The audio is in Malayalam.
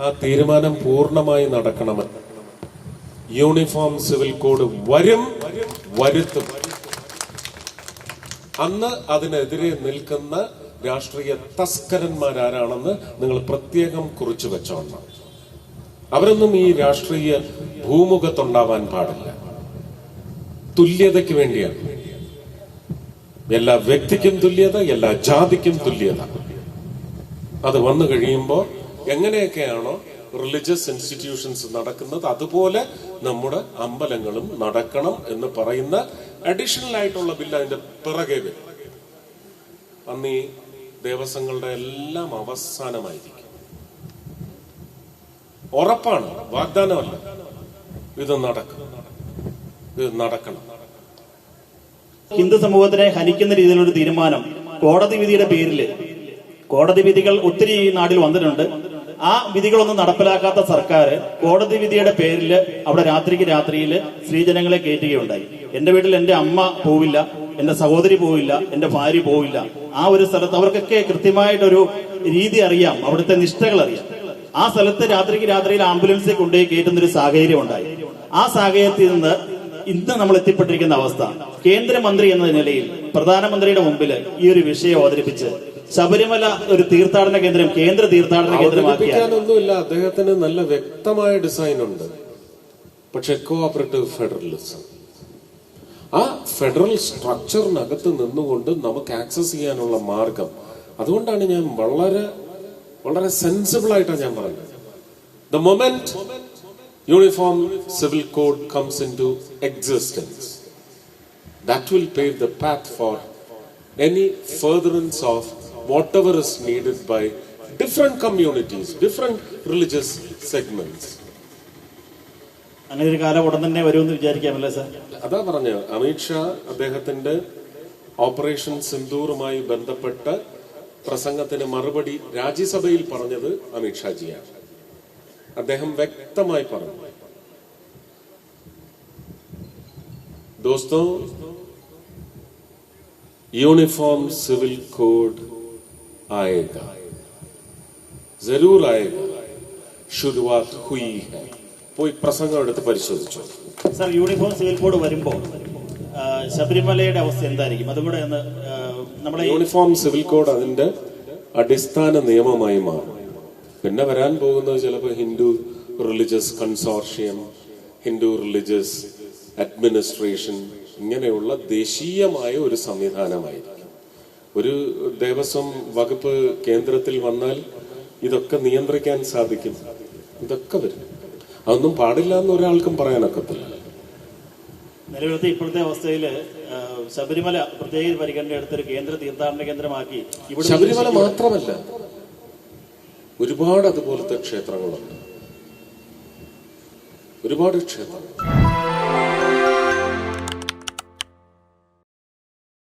ആ തീരുമാനം പൂർണമായി നടക്കണമെന്ന്. യൂണിഫോം സിവിൽ കോഡ് വരും വരുത്തും. അന്ന് അതിനെതിരെ നിൽക്കുന്ന രാഷ്ട്രീയ തസ്കരന്മാരാരാണെന്ന് നിങ്ങൾ പ്രത്യേകം കുറിച്ചു വെച്ചോണം. അവരൊന്നും ഈ രാഷ്ട്രീയ ഭൂമുഖത്തുണ്ടാവാൻ പാടില്ല. തുല്യതയ്ക്ക് വേണ്ടിയാണ്. എല്ലാ വ്യക്തിക്കും തുല്യത എല്ലാ ജാതിക്കും തുല്യത. അത് വന്നു കഴിയുമ്പോൾ എങ്ങനെയൊക്കെയാണോ റിലീജിയസ് ഇൻസ്റ്റിറ്റ്യൂഷൻസ് നടക്കുന്നത് അതുപോലെ നമ്മുടെ അമ്പലങ്ങളും നടക്കണം എന്ന് പറയുന്ന അഡീഷണൽ ആയിട്ടുള്ള ബില്ല് അതിന്റെ പിറകെ വരും. അന്ന് ഈ ദേവസ്വങ്ങളുടെ എല്ലാം അവസാനമായിരിക്കും. ഉറപ്പാണ് വാഗ്ദാനമല്ല. ഇത് നടക്കും. ഇത് നടക്കണം. ഹിന്ദു സമൂഹത്തിനെ ഹനിക്കുന്ന രീതിയിലുള്ള തീരുമാനം കോടതി വിധിയുടെ പേരിൽ കോടതി വിധികൾ ഒത്തിരി നാട്ടിൽ വന്നിട്ടുണ്ട്. ആ വിധികളൊന്നും നടപ്പിലാക്കാത്ത സർക്കാർ കോടതി വിധിയുടെ പേരിൽ അവിടെ രാത്രിക്ക് രാത്രിയിൽ സ്ത്രീജനങ്ങളെ കയറ്റുകയുണ്ടായി എന്റെ വീട്ടിൽ എന്റെ അമ്മ പോവില്ല എന്റെ സഹോദരി പോവില്ല എന്റെ ഭാര്യ പോവില്ല. ആ ഒരു സ്ഥലത്ത് അവർക്കൊക്കെ കൃത്യമായിട്ടൊരു രീതി അറിയാം അവിടുത്തെ നിഷ്ഠകൾ അറിയാം. ആ സ്ഥലത്ത് രാത്രിക്ക് രാത്രിയിൽ ആംബുലൻസിൽ കൊണ്ടുപോയി കയറ്റുന്ന ഒരു സാഹചര്യം ഉണ്ടായി ആ സാഹചര്യത്തിൽ നിന്ന് ഇന്ന് നമ്മൾ എത്തിപ്പെട്ടിരിക്കുന്ന അവസ്ഥ. കേന്ദ്രമന്ത്രി എന്ന നിലയിൽ പ്രധാനമന്ത്രിയുടെ മുമ്പിൽ ഈ ഒരു വിഷയം അവതരിപ്പിച്ച് ശബരിമല ഒരു തീർത്ഥാടന കേന്ദ്രം കേന്ദ്ര തീർത്ഥാടന കേന്ദ്രമാക്കിയാൽ അദ്ദേഹത്തിന് നല്ല വ്യക്തമായ ഡിസൈൻ ഉണ്ട്. പക്ഷെ കോഓപ്പറേറ്റീവ് ഫെഡറലിസം ആ ഫെഡറൽ സ്ട്രക്ചറിനകത്ത് നിന്നുകൊണ്ട് നമുക്ക് ആക്സസ് ചെയ്യാനുള്ള മാർഗം. അതുകൊണ്ടാണ് ഞാൻ വളരെ വളരെ സെൻസിബിൾ ആയിട്ടാണ് ഞാൻ പറഞ്ഞത് the moment uniform civil code comes in to existence That will pave the path for any furtherance of whatever is needed by different communities, different religious segments. അങ്ങനെ ഒരു കാലം ഉടൻ തന്നെ വരുമെന്ന് വിചാരിക്കാമല്ലേ സാർ? അതാ പറഞ്ഞ അമിത് ഷാ അദ്ദേഹത്തിന്റെ ഓപ്പറേഷൻ സിന്ദൂറുമായി ബന്ധപ്പെട്ട പ്രസംഗത്തിന് മറുപടി രാജ്യസഭയിൽ പറഞ്ഞത് അമിത് ഷാജിയാണ്. അദ്ദേഹം വ്യക്തമായി പറഞ്ഞു. ദോസ്തോ यूनिफॉर्म सिविल कोड आएगा जरूर आएगा शुरुआत हुई है പോയി പ്രസംഗം എടുത്ത് പരിശോധിച്ചു സാർ യൂണിഫോം സിവിൽ കോഡ് വരുമ്പോൾ ആ, ശബരിമലയുടെ അവസ്ഥ എന്തായിരിക്കും അതും കൂടെ ഒന്ന് ആ, നമ്മുടെ ഈ യൂണിഫോം സിവിൽ കോഡ് അതിന്റെ അടിസ്ഥാന നിയമമായി മാറും പിന്നെ വരാൻ പോകുന്നത് ചിലപ്പോൾ Hindu religious consortium Hindu religious administration ഇങ്ങനെയുള്ള ദേശീയമായ ഒരു സംവിധാനമായിരിക്കും. ഒരു ദേവസ്വം വകുപ്പ് കേന്ദ്രത്തിൽ വന്നാൽ ഇതൊക്കെ നിയന്ത്രിക്കാൻ സാധിക്കും. ഇതൊക്കെ വരും. അതൊന്നും പാടില്ല എന്ന് ഒരാൾക്കും പറയാനൊക്കത്തില്ല. നിലവിലത്തെ ഇപ്പോഴത്തെ അവസ്ഥയിൽ ശബരിമല പ്രത്യേക പരിഗണന എടുത്തൊരു കേന്ദ്ര തീർത്ഥാടന കേന്ദ്രമാക്കി ശബരിമല മാത്രമല്ല ഒരുപാട് അതുപോലത്തെ ക്ഷേത്രങ്ങളുണ്ട്. ഒരുപാട് ക്ഷേത്രങ്ങൾ.